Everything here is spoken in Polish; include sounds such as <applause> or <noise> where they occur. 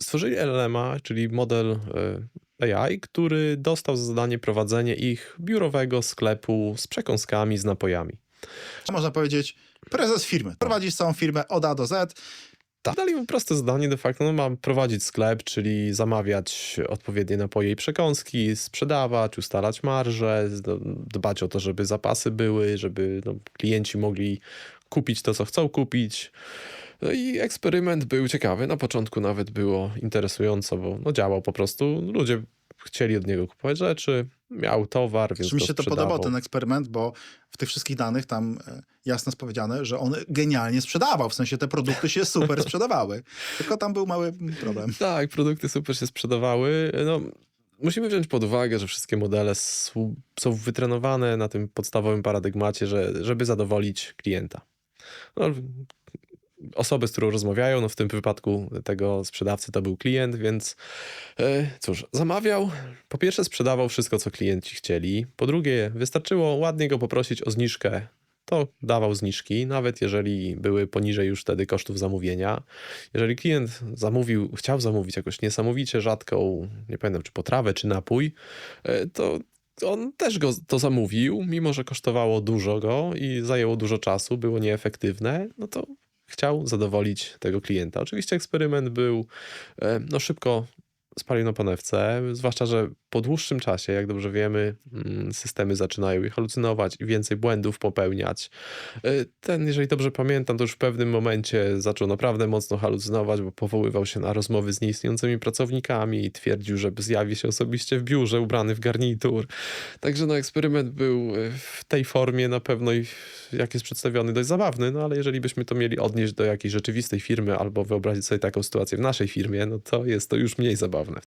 Stworzyli LLM-a, czyli model e, AI, który dostał za zadanie prowadzenie ich biurowego sklepu z przekąskami, z napojami. Można powiedzieć, prezes firmy. Prowadzisz całą firmę od A do Z. Tak. Dali mu proste zadanie de facto, no mam prowadzić sklep, czyli zamawiać odpowiednie napoje i przekąski, sprzedawać, ustalać marże, dbać o to, żeby zapasy były, żeby no, klienci mogli kupić to, co chcą kupić. No i eksperyment był ciekawy. Na początku nawet było interesująco, bo no, działał po prostu. Ludzie chcieli od niego kupować rzeczy, miał towar, więc Czy mi się to podobał, ten eksperyment, bo w tych wszystkich danych tam e, jasno jest powiedziane, że on genialnie sprzedawał. W sensie te produkty się super <laughs> sprzedawały. Tylko tam był mały problem. Tak, produkty super się sprzedawały. No, musimy wziąć pod uwagę, że wszystkie modele są, są wytrenowane na tym podstawowym paradygmacie, że, żeby zadowolić klienta. No, osobę, z którą rozmawiają, no w tym wypadku tego sprzedawcy to był klient, więc e, cóż, zamawiał. Po pierwsze sprzedawał wszystko, co klienci chcieli. Po drugie, wystarczyło ładnie go poprosić o zniżkę. To dawał zniżki, nawet jeżeli były poniżej już wtedy kosztów zamówienia. Jeżeli klient zamówił, chciał zamówić jakąś niesamowicie rzadką, nie pamiętam czy potrawę, czy napój, e, to on też go to zamówił, mimo że kosztowało dużo go i zajęło dużo czasu, było nieefektywne, no to chciał zadowolić tego klienta. Oczywiście eksperyment był e, no szybko spalił na panewce, zwłaszcza, że po dłuższym czasie, jak dobrze wiemy, mm, systemy zaczynają ich halucynować i więcej błędów popełniać. E, Ten, jeżeli dobrze pamiętam, to już w pewnym momencie zaczął naprawdę mocno halucynować, bo powoływał się na rozmowy z nieistniejącymi pracownikami i twierdził, że zjawi się osobiście w biurze ubrany w garnitur. Także no, eksperyment był e, w tej formie na pewno, jak jest przedstawiony, dość zabawny, no ale jeżeli byśmy to mieli odnieść do jakiejś rzeczywistej firmy albo wyobrazić sobie taką sytuację w naszej firmie, no to jest to już mniej zabawne. dosłowne